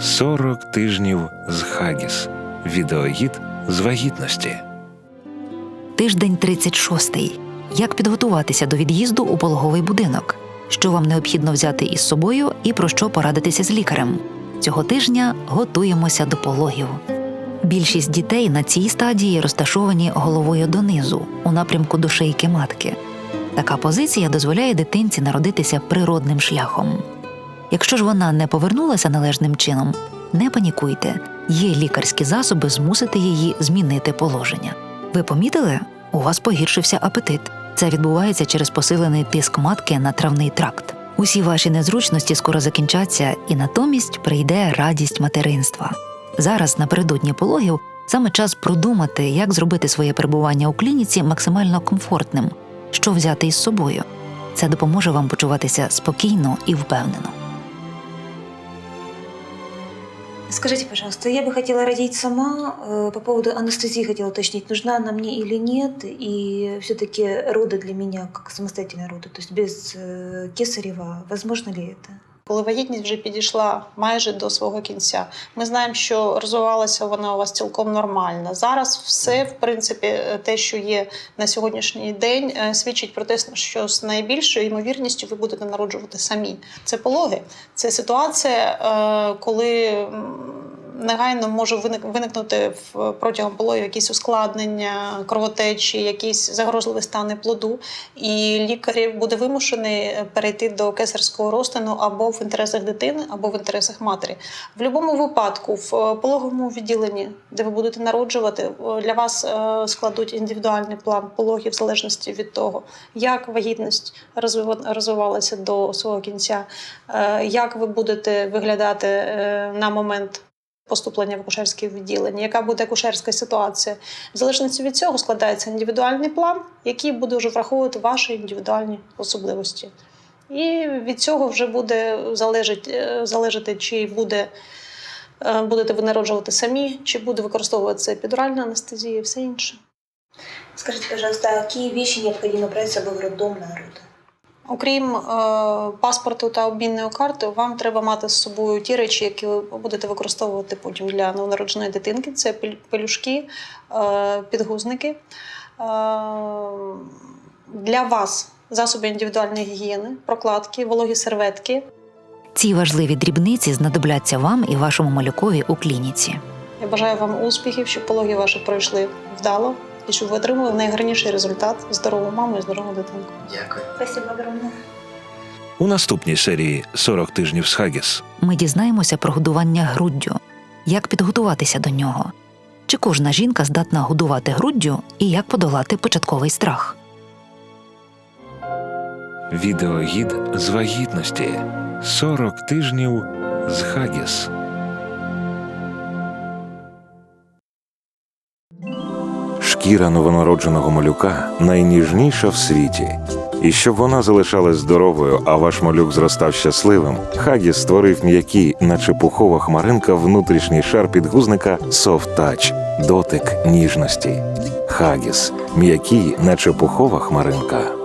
40 тижнів з Хагіс. Відеогід з вагітності. Тиждень 36. Як підготуватися до від'їзду у пологовий будинок? Що вам необхідно взяти із собою і про що порадитися з лікарем? Цього тижня готуємося до пологів. Більшість дітей на цій стадії розташовані головою донизу, у напрямку до шийки матки. Така позиція дозволяє дитинці народитися природним шляхом. Якщо ж вона не повернулася належним чином, не панікуйте, є лікарські засоби змусити її змінити положення. Ви помітили? У вас погіршився апетит. Це відбувається через посилений тиск матки на травний тракт. Усі ваші незручності скоро закінчаться, і натомість прийде радість материнства. Зараз, напередодні пологів, саме час продумати, як зробити своє перебування у клініці максимально комфортним, що взяти із собою. Це допоможе вам почуватися спокійно і впевнено. Скажите, пожалуйста, я бы хотела родить сама. Э, По поводу анестезии хотела уточнить, нужна она мне или нет. И все-таки роды для меня как самостоятельные роды, то есть без э, кесарева, возможно ли это? Коли вагітність вже підійшла майже до свого кінця, ми знаємо, що розвивалася вона у вас цілком нормально. Зараз все, в принципі, те, що є на сьогоднішній день, е, свідчить про те, що з найбільшою ймовірністю ви будете народжувати самі. Це пологи, це ситуація, е, коли негайно може виник- виникнути в протягом пологів якісь ускладнення, кровотечі, якісь загрозливі стани плоду, і лікар буде вимушений перейти до кесарського розтину або в інтересах дитини, або в інтересах матері. В будь-якому випадку, в пологовому відділенні, де ви будете народжувати, е, для вас е, складуть індивідуальний план пологів в залежності від того, як вагітність розвива- розвивалася до свого кінця, е, як ви будете виглядати на момент. Поступлення в акушерське відділення, яка буде акушерська ситуація. В залежності від цього складається індивідуальний план, який буде вже враховувати ваші індивідуальні особливості. І від цього вже буде залежить, е, залежати, чи буде, е, будете ви народжувати самі, чи буде використовуватися епідуральна анестезія і все інше. Скажите, пожалуйста, какие вещи необходимо брать с собой в роддом на роды? Окрім е, паспорту та обмінної карти, вам треба мати з собою ті речі, які ви будете використовувати потім для новонародженої дитинки. Це пелюшки, е, підгузники. Е, для вас засоби індивідуальної гігієни, прокладки, вологі серветки. Ці важливі дрібниці знадобляться вам і вашому малюкові у клініці. Я бажаю вам успіхів, щоб пологи ваші пройшли вдало і щоб ви отримали найгарніший результат здорову маму і здорову дитинку. Дякую. Спасибо огромное. У наступній серії 40 тижнів з Хагіс. Ми дізнаємося про годування груддю, як підготуватися до нього, чи кожна жінка здатна годувати груддю і як подолати початковий страх. Відеогід з вагітності. 40 тижнів з Хагіс. Шкіра новонародженого малюка найніжніша в світі. І щоб вона залишалась здоровою, а ваш малюк зростав щасливим, Хагіс створив м'які, наче пухова хмаринка, внутрішній шар підгузника Soft Touch – дотик ніжності. Хагіс м'який, наче пухова хмаринка.